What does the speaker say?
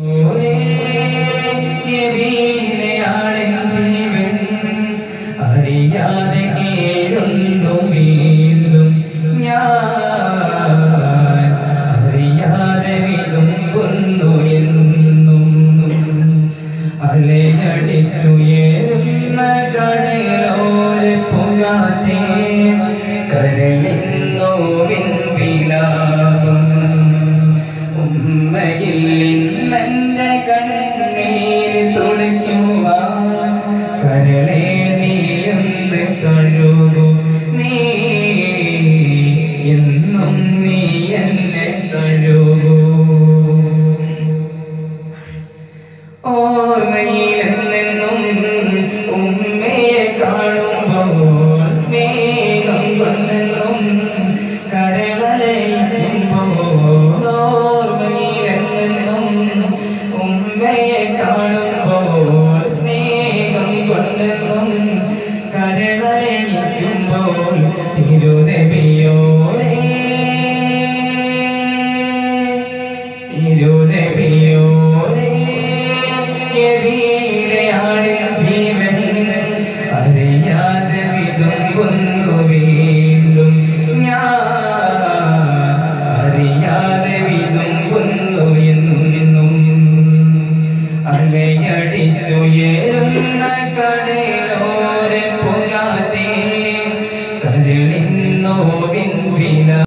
അറിയാതെ കരളിന്നോവിൻ വിലാപം. ഉമ്മയിൽ കരളെ നീയൊന്ന് കഴുകു നീ എന്നും നീ എന്നെ കഴുകൂ ഓർമ്മയിൽ അലയടിച്ചുയരുന്ന കടലോരെ പുരാറ്റേ കരളിന്നോ വിൻവിന